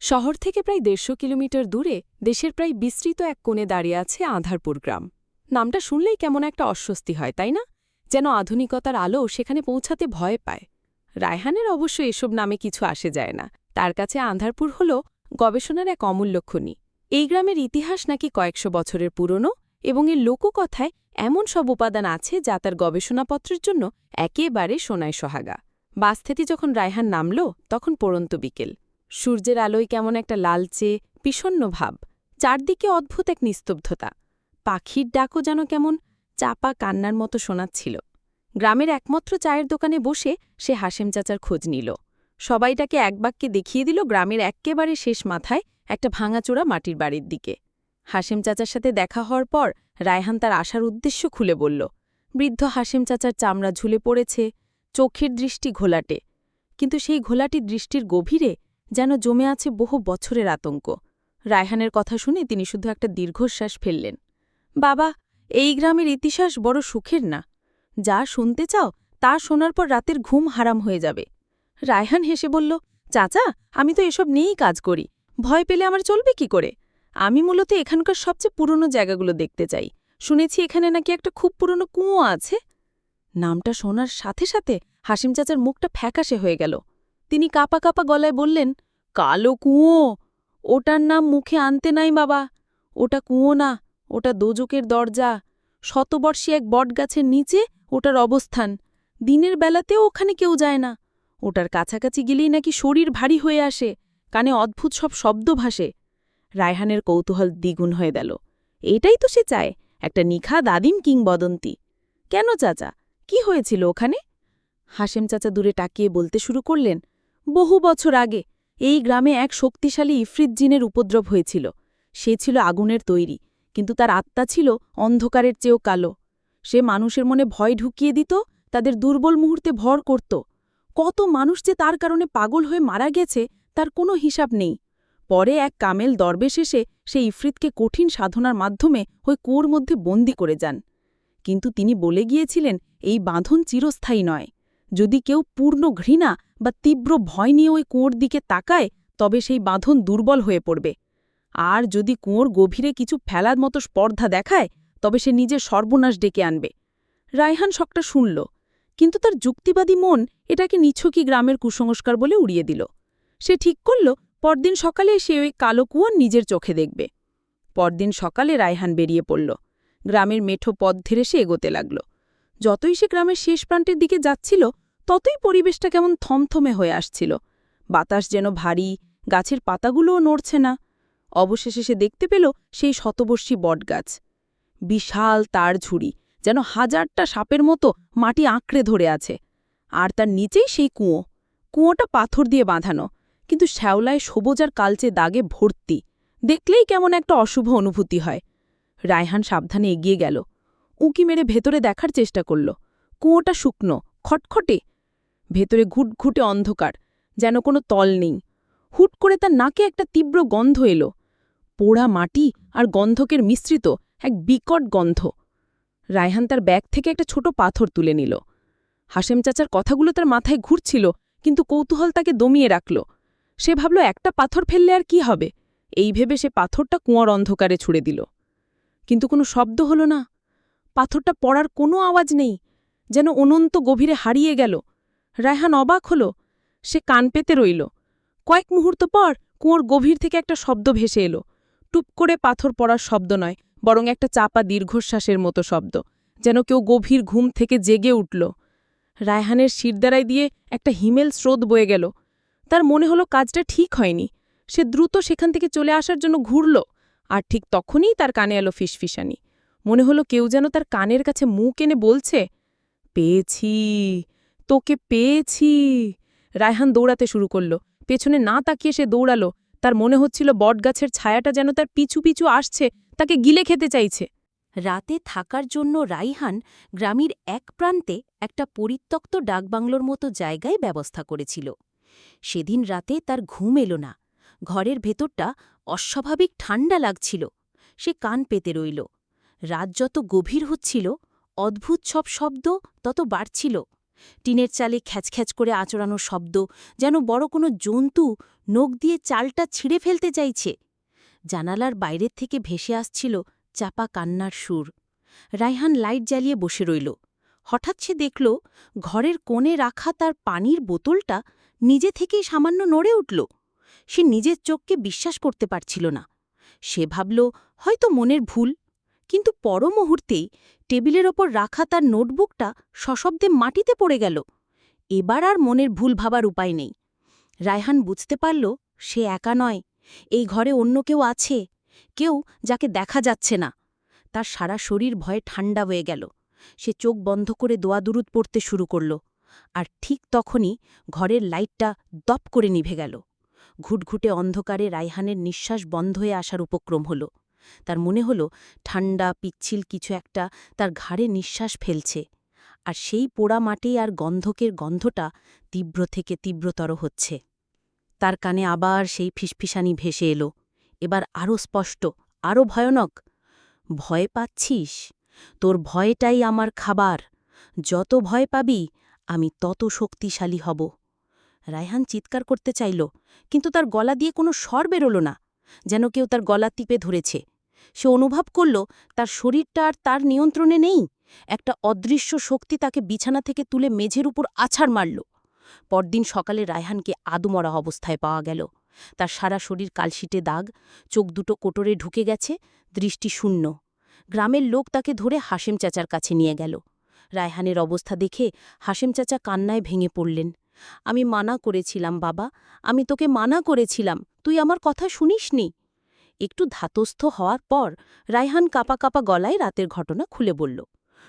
শহর থেকে প্রায় দেড়শো কিলোমিটার দূরে দেশের প্রায় বিস্তৃত এক কোণে দাঁড়িয়ে আছে আধারপুর গ্রাম। নামটা শুনলেই কেমন একটা অস্বস্তি হয়, তাই না? যেন আধুনিকতার আলো সেখানে পৌঁছাতে ভয় পায়। রায়হানের অবশ্য এসব নামে কিছু আসে যায় না। তার কাছে আন্ধারপুর হল গবেষণার এক অমূল্য খনি। এই গ্রামের ইতিহাস নাকি কয়েকশো বছরের পুরনো এবং এর লোককথায় এমন সব উপাদান আছে যা তার গবেষণাপত্রের জন্য একেবারে সোনায় সোহাগা। বাস থেকে যখন রায়হান নামল, তখন পড়ন্ত বিকেল। সূর্যের আলোয় কেমন একটা লালচে বিষণ্ন ভাব, চারদিকে অদ্ভুত এক নিস্তব্ধতা। পাখির ডাকও যেন কেমন চাপা কান্নার মতো শোনাচ্ছিল। গ্রামের একমাত্র চায়ের দোকানে বসে সে হাসেম চাচার খোঁজ নিল। সবাইটাকে এক বাক্যে দেখিয়ে দিল গ্রামের এক্কেবারে শেষ মাথায় একটা ভাঙাচোরা মাটির বাড়ির দিকে। হাসেম চাচার সাথে দেখা হওয়ার পর রায়হান তার আসার উদ্দেশ্য খুলে বলল, বৃদ্ধ হাসেম চাচার চামড়া ঝুলে পড়েছে, চোখের দৃষ্টি ঘোলাটে। কিন্তু সেই ঘোলাটি দৃষ্টির গভীরে যেন জমে আছে বহু বছরের আতঙ্ক। রায়হানের কথা শুনে তিনি শুধু একটা দীর্ঘশ্বাস ফেললেন। বাবা, এই গ্রামের ইতিহাস বড় সুখের না। যা শুনতে চাও, তা শোনার পর রাতের ঘুম হারাম হয়ে যাবে। রায়হান হেসে বলল, চাচা, আমি তো এসব নিয়েই কাজ করি। ভয় পেলে আমার চলবে কি করে? আমি মূলত এখানকার সবচেয়ে পুরনো জায়গাগুলো দেখতে চাই। শুনেছি এখানে নাকি একটা খুব পুরনো কুঁয়ো আছে? নামটা শোনার সাথে সাথে হাসিম চাচার মুখটা ফ্যাকাশে হয়ে গেল। তিনি কাপা কাপা গলায় বললেন, কালো কুঁয়ো, ওটার নাম মুখে আনতে নাই বাবা। ওটা কুঁয়ো না, ওটা দোজকের দরজা। শতবর্ষী এক বটগাছের নিচে ওটার অবস্থান। দিনের বেলাতেও ওখানে কেউ যায় না। ওটার কাছাকাছি গেলেই নাকি শরীর ভারী হয়ে আসে, কানে অদ্ভুত সব শব্দ ভাসে। রায়হানের কৌতূহল দ্বিগুণ হয়ে গেল। এটাই তো সে চায়, একটা নিখা দাদিম কিংবদন্তি। কেন চাচা, কি হয়েছিল ওখানে? হাসেম চাচা দূরে টাকিয়ে বলতে শুরু করলেন বহু বছর আগে এই গ্রামে এক শক্তিশালী ইফরিত জিনের উপদ্রব হয়েছিল। সে ছিল আগুনের তৈরি, কিন্তু তার আত্মা ছিল অন্ধকারের চেয়েও কালো। সে মানুষের মনে ভয় ঢুকিয়ে দিত, তাদের দুর্বল মুহূর্তে ভর করত। কত মানুষ যে তার কারণে পাগল হয়ে মারা গেছে, তার কোনো হিসাব নেই। পরে এক কামেল দরবেশ এসে সে ইফরিতকে কঠিন সাধনার মাধ্যমে ওই কুয়োর মধ্যে বন্দি করে যান। কিন্তু তিনি বলে গিয়েছিলেন, এই বাঁধন চিরস্থায়ী নয়। যদি কেউ পূর্ণ ঘৃণা বা তীব্র ভয় নিয়ে ওই কুয়োর দিকে তাকায়, তবে সেই বাঁধন দুর্বল হয়ে পড়বে। আর যদি কুয়োর গভীরে কিছু ফেলার মতো স্পর্ধা দেখায়, তবে সে নিজের সর্বনাশ ডেকে আনবে। রায়হান শখটা শুনল, কিন্তু তার যুক্তিবাদী মন এটাকে নিছকই গ্রামের কুসংস্কার বলে উড়িয়ে দিল। সে ঠিক করল, পরদিন সকালে সে ওই কালো কুয়োর নিজের চোখে দেখবে। পরদিন সকালে রায়হান বেরিয়ে পড়ল। গ্রামের মেঠো পথ ধরে সে এগোতে লাগল। যতই সে গ্রামের শেষ প্রান্তের দিকে যাচ্ছিল, ততই পরিবেশটা কেমন থমথমে হয়ে আসছিল। বাতাস যেন ভারী, গাছের পাতাগুলোও নড়ছে না। অবশেষে সে দেখতে পেল সেই শতবর্ষী বটগাছ। বিশাল তার ঝুড়ি, যেন হাজারটা সাপের মতো মাটি আঁকড়ে ধরে আছে। আর তার নিচেই সেই কুঁয়ো। কুঁয়োটা পাথর দিয়ে বাঁধানো, কিন্তু শ্যাওলায় সবুজ আর কালচে দাগে ভর্তি। দেখলেই কেমন একটা অশুভ অনুভূতি হয়। রায়হান সাবধানে এগিয়ে গেল। উঁকি মেরে ভেতরে দেখার চেষ্টা করল। কুঁয়োটা শুকনো, খটখটে। ভেতরে ঘুটঘুটে অন্ধকার, যেন কোনো তল নেই। হুট করে তার নাকে একটা তীব্র গন্ধ এলো। পোড়া মাটি আর গন্ধকের মিশ্রিত এক বিকট গন্ধ। রায়হান তার ব্যাগ থেকে একটা ছোট পাথর তুলে নিল। হাসেম চাচার কথাগুলো তার মাথায় ঘুরছিল, কিন্তু কৌতূহল তাকে দমিয়ে রাখল। সে ভাবল, একটা পাথর ফেললে আর কি হবে? এই ভেবে সে পাথরটা কুঁয়ার অন্ধকারে ছুড়ে দিল। কিন্তু কোনো শব্দ হল না। পাথরটা পড়ার কোনো আওয়াজ নেই, যেন অনন্ত গভীরে হারিয়ে গেল। রায়হান অবাক হল, সে কান পেতে রইল। কয়েক মুহূর্ত পর কুঁয়োর গভীর থেকে একটা শব্দ ভেসে এলো। টুপ করে পাথর পড়ার শব্দ নয়, বরং একটা চাপা দীর্ঘশ্বাসের মতো শব্দ, যেন কেউ গভীর ঘুম থেকে জেগে উঠল। রায়হানের শিরদারাই দিয়ে একটা হিমেল স্রোত বয়ে গেল। তার মনে হলো কাজটা ঠিক হয়নি। সে দ্রুত সেখান থেকে চলে আসার জন্য ঘুরল, আর ঠিক তখনই তার কানে এলো ফিসফিসানি। মনে হলো কেউ যেন তার কানের কাছে মুখ এনে বলছে, পেয়েছি, তোকে পেয়েছি। রায়হান দৌড়াতে শুরু করল। পেছনে না তাকিয়ে সে দৌড়ালো। তার মনে হচ্ছিল বটগাছের ছায়াটা যেন তার পিছু পিছু আসছে, তাকে গিলে খেতে চাইছে। রাতে থাকার জন্য রাইহান গ্রামের এক প্রান্তে একটা পরিত্যক্ত ডাকবাংলোর মতো জায়গায় ব্যবস্থা করেছিল। সেদিন রাতে তার ঘুম এলো না। ঘরের ভেতরটা অস্বাভাবিক ঠান্ডা লাগছিল। সে কান পেতে রইল। রাত যত গভীর হচ্ছিল, অদ্ভুত সব শব্দ তত বাড়ছিল। টিনের চালে খ্যাচখ্যাচ করে আচড়ানোর শব্দ যেন বড় কোনো জন্তু নখ দিয়ে চালটা ছিঁড়ে ফেলতে চাইছে। জানালার বাইরের থেকে ভেসে আসছিল চাপা কান্নার সুর। রায়হান লাইট জ্বালিয়ে বসে রইল। হঠাৎ সে দেখল, ঘরের কোণে রাখা তার পানির বোতলটা নিজে থেকেই সামান্য নড়ে উঠল। সে নিজের চোখকে বিশ্বাস করতে পারছিল না। সে ভাবল, হয়তো মনের ভুল। কিন্তু পর মুহূর্তেই টেবিলের ওপর রাখা তার নোটবুকটা সশব্দে মাটিতে পড়ে গেল। এবার আর মনের ভুল ভাবার উপায় নেই। রায়হান বুঝতে পারল, সে একা নয়। এই ঘরে অন্য কেউ আছে, কেউ যাকে দেখা যাচ্ছে না। তার সারা শরীর ভয়ে ঠান্ডা হয়ে গেল। সে চোখ বন্ধ করে দোয়াদুরুদ পড়তে শুরু করল। আর ঠিক তখনই ঘরের লাইটটা দপ করে নিভে গেল। ঘুটঘুটে অন্ধকারে রায়হানের নিঃশ্বাস বন্ধ হয়ে আসার উপক্রম হল। তার মনে হল ঠান্ডা পিচ্ছিল কিছু একটা তার ঘাড়ে নিঃশ্বাস ফেলছে, আর সেই পোড়া মাটি আর গন্ধকের গন্ধটা তীব্র থেকে তীব্রতর হচ্ছে। তার কানে আবার সেই ফিসফিসানি ভেসে এলো, এবার আরও স্পষ্ট আরও ভয়ানক, ভয় পাচ্ছিস? তোর ভয়টাই আমার খাবার, যত ভয় পাবি আমি তত শক্তিশালী হব। রায়হান চিৎকার করতে চাইল, কিন্তু তার গলা দিয়ে কোনো স্বর বেরোল না। যেন কেউ তার গলা টিপে ধরেছে। সে অনুভব করল, তার শরীরটা আর তার নিয়ন্ত্রণে নেই। একটা অদৃশ্য শক্তি তাকে বিছানা থেকে তুলে মেঝের উপর আছাড় মারল। পরদিন সকালে রায়হানকে আদুমরা অবস্থায় পাওয়া গেল। তার সারা শরীর কালশিটে দাগ, চোখ দুটো কোটরে ঢুকে গেছে, দৃষ্টি শূন্য। গ্রামের লোক তাকে ধরে হাসেম চাচার কাছে নিয়ে গেল। রায়হানের অবস্থা দেখে হাসেম চাচা কান্নায় ভেঙে পড়লেন। আমি মানা করেছিলাম, বাবা। আমি তোকে মানা করেছিলাম। তুই আমার কথা শুনিসনি। একটু ধাতস্থ হওয়ার পর রায়হান কাপা কাপা গলায় রাতের ঘটনা খুলে বলল।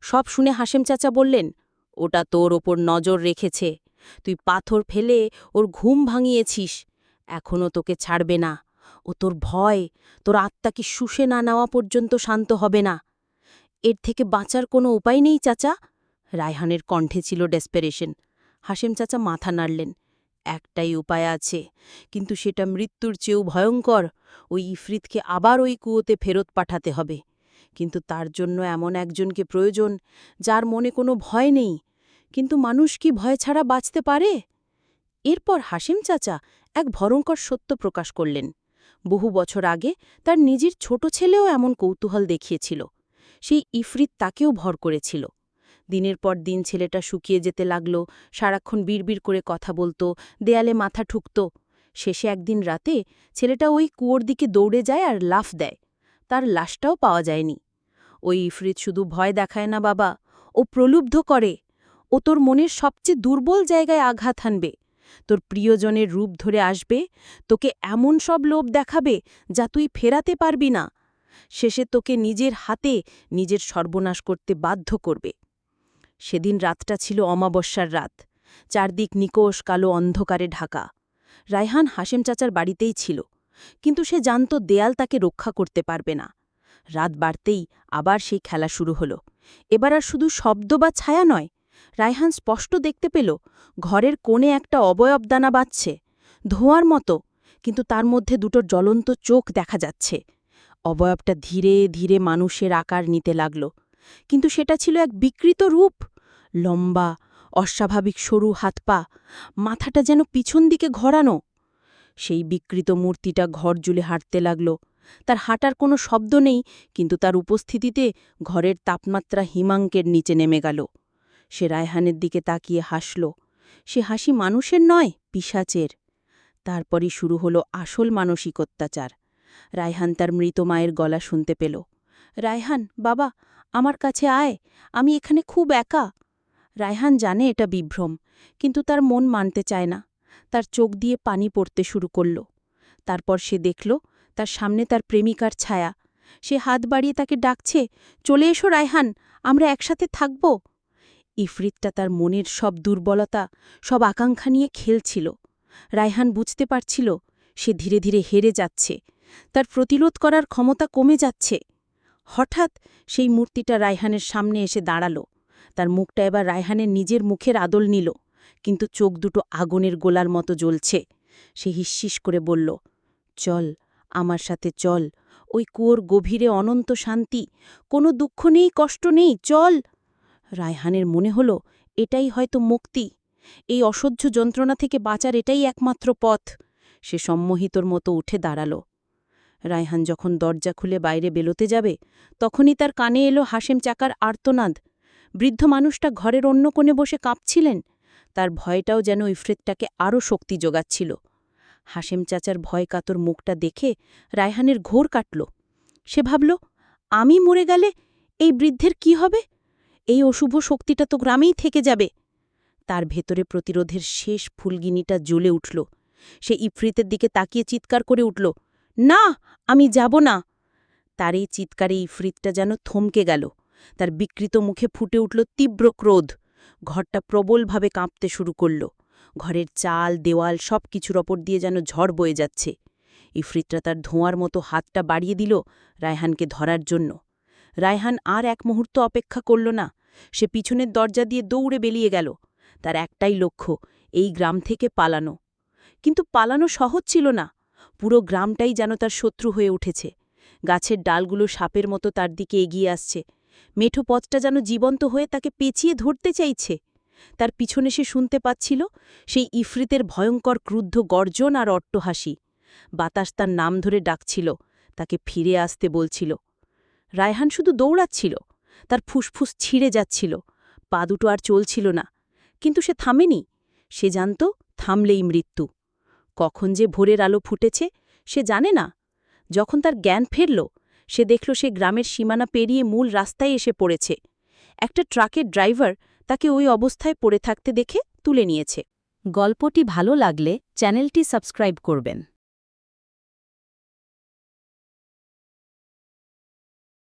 সব শুনে হাসেম চাচা বললেন, ওটা তোর ওপর নজর রেখেছে। তুই পাথর ফেলে ওর ঘুম ভাঙিয়েছিস। এখনও তোকে ছাড়বে না। ও তোর ভয়। তোর আত্মাকে শুষে না নেওয়া পর্যন্ত শান্ত হবে না। এর থেকে বাঁচার কোনো উপায় নেই, চাচা? রায়হানের কণ্ঠে ছিল ডেসপেরেশন হাসেম চাচা মাথা নাড়লেন। একটাই উপায় আছে, কিন্তু সেটা মৃত্যুর চেয়েও ভয়ঙ্কর। ওই ইফরিতকে আবার ওই কুয়োতে ফেরত পাঠাতে হবে। কিন্তু তার জন্য এমন একজনকে প্রয়োজন, যার মনে কোনো ভয় নেই। কিন্তু মানুষ কি ভয় ছাড়া বাঁচতে পারে? এরপর হাসিম চাচা এক ভয়ঙ্কর সত্য প্রকাশ করলেন। বহু বছর আগে তার নিজের ছোট ছেলেও এমন কৌতূহল দেখিয়েছিল। সেই ইফরিত তাকেও ভর করেছিল। দিনের পর দিন ছেলেটা শুকিয়ে যেতে লাগল, সারাক্ষণ বিড়বিড় করে কথা বলতো, দেয়ালে মাথা ঠুকত। শেষে একদিন রাতে ছেলেটা ওই কুয়োর দিকে দৌড়ে যায় আর লাফ দেয়। তার লাশটাও পাওয়া যায়নি। ওই ইফরিত শুধু ভয় দেখায় না বাবা, ও প্রলুব্ধ করে। ও তোর মনের সবচেয়ে দুর্বল জায়গায় আঘাত হানবে। তোর প্রিয়জনের রূপ ধরে আসবে, তোকে এমন সব লোভ দেখাবে যা তুই ফেরাতে পারবি না। শেষে তোকে নিজের হাতে নিজের সর্বনাশ করতে বাধ্য করবে। সেদিন রাতটা ছিল অমাবস্যার রাত। চারদিক নিকোষ কালো অন্ধকারে ঢাকা। রায়হান হাসেম চাচার বাড়িতেই ছিল, কিন্তু সে জানত দেয়াল তাকে রক্ষা করতে পারবে না। রাত বাড়তেই আবার সেই খেলা শুরু হল। এবার আর শুধু শব্দ বা ছায়া নয়, রায়হান স্পষ্ট দেখতে পেল, ঘরের কোণে একটা অবয়ব দানা বাঁচছে ধোঁয়ার মতো, কিন্তু তার মধ্যে দুটো জ্বলন্ত চোখ দেখা যাচ্ছে। অবয়বটা ধীরে ধীরে মানুষের আকার নিতে লাগল, কিন্তু সেটা ছিল এক বিকৃত রূপ। লম্বা, অস্বাভাবিক সরু হাত পা, মাথাটা যেন পিছন দিকে ঘোরানো। সেই বিকৃত মূর্তিটা ঘর জুলে হাঁটতে লাগল। তার হাঁটার কোনো শব্দ নেই, কিন্তু তার উপস্থিতিতে ঘরের তাপমাত্রা হিমাঙ্কের নিচে নেমে গেল। সে রায়হানের দিকে তাকিয়ে হাসল। সে হাসি মানুষের নয় পিসাচের তারপরই শুরু হলো আসল মানসিক অত্যাচার। রায়হান তার মৃত মায়ের গলা শুনতে পেল। রায়হান, বাবা, আমার কাছে আয়। আমি এখানে খুব একা। রায়হান জানে এটা বিভ্রম, কিন্তু তার মন মানতে চায় না। তার চোখ দিয়ে পানি পড়তে শুরু করল। তারপর সে দেখল, তার সামনে তার প্রেমিকার ছায়া। সে হাত বাড়িয়ে তাকে ডাকছে, চলে এসো রায়হান, আমরা একসাথে থাকব। ইফরিতটা তার মনের সব দুর্বলতা, সব আকাঙ্ক্ষা নিয়ে খেলছিল। রায়হান বুঝতে পারছিল, সে ধীরে ধীরে হেরে যাচ্ছে। তার প্রতিরোধ করার ক্ষমতা কমে যাচ্ছে। হঠাৎ সেই মূর্তিটা রায়হানের সামনে এসে দাঁড়াল। তার মুখটা এবার রায়হানের নিজের মুখের আদল নিল, কিন্তু চোখ দুটো আগুনের গোলার মতো জ্বলছে। সে হিস্সিস করে বলল, চল, আমার সাথে চল। ওই কুয়োর গভীরে অনন্ত শান্তি। কোনো দুঃখ নেই, কষ্ট নেই, চল। রায়হানের মনে হল, এটাই হয়তো মুক্তি। এই অসহ্য যন্ত্রণা থেকে বাঁচার এটাই একমাত্র পথ। সে সম্মোহিতর মতো উঠে দাঁড়াল। রায়হান যখন দরজা খুলে বাইরে বেরোতে যাবে, তখনই তার কানে এলো হাসেম চাকার আর্তনাদ। বৃদ্ধ মানুষটা ঘরের অন্য কোণে বসে কাঁপছিলেন। তার ভয়টাও যেন ইফরিতটাকে আরও শক্তি যোগাচ্ছিল। হাসেম চাচার ভয় কাতর মুখটা দেখে রায়হানের ঘোর কাটল। সে ভাবল, আমি মরে গেলে এই বৃদ্ধের কি হবে? এই অশুভ শক্তিটা তো গ্রামেই থেকে যাবে। তার ভেতরে প্রতিরোধের শেষ ফুলগিনিটা জ্বলে উঠল। সে ইফরিতের দিকে তাকিয়ে চিৎকার করে উঠল, না, আমি যাব না। তার এই চিৎকারে ইফরিতটা যেন থমকে গেল। তার বিকৃত মুখে ফুটে উঠল তীব্র ক্রোধ। ঘরটা প্রবলভাবে কাঁপতে শুরু করল। ঘরের চাল, দেওয়াল সব কিছুর ওপর দিয়ে যেন ঝড় বয়ে যাচ্ছে। ইফরিতরা তার ধোঁয়ার মতো হাতটা বাড়িয়ে দিল রায়হানকে ধরার জন্য। রায়হান আর এক মুহূর্ত অপেক্ষা করল না। সে পিছনের দরজা দিয়ে দৌড়ে বেরিয়ে গেল। তার একটাই লক্ষ্য, এই গ্রাম থেকে পালানো। কিন্তু পালানো সহজ ছিল না। পুরো গ্রামটাই যেন তার শত্রু হয়ে উঠেছে। গাছের ডালগুলো সাপের মতো তার দিকে এগিয়ে আসছে। মেঠো পথটা যেন জীবন্ত হয়ে তাকে পেঁচিয়ে ধরতে চাইছে। তার পিছনে সে শুনতে পাচ্ছিল সেই ইফরিতের ভয়ঙ্কর ক্রুদ্ধ গর্জন আর অট্টহাসি। বাতাস তার নাম ধরে ডাকছিল, তাকে ফিরে আসতে বলছিল। রায়হান শুধু দৌড়াচ্ছিল, তার ফুসফুস ছিঁড়ে যাচ্ছিল, পা দুটো আর চলছিল না। কিন্তু সে থামেনি, সে জানত থামলেই মৃত্যু। কখন যে ভোরের আলো ফুটেছে সে জানে না। যখন তার জ্ঞান ফেরল সে দেখল সে গ্রামের সীমানা পেরিয়ে মূল রাস্তায় এসে পড়েছে। একটা ট্রাকের ড্রাইভার তাকে ওই অবস্থায় পড়ে থাকতে দেখে তুলে নিয়েছে। গল্পটি ভালো লাগলে চ্যানেলটি সাবস্ক্রাইব করবেন।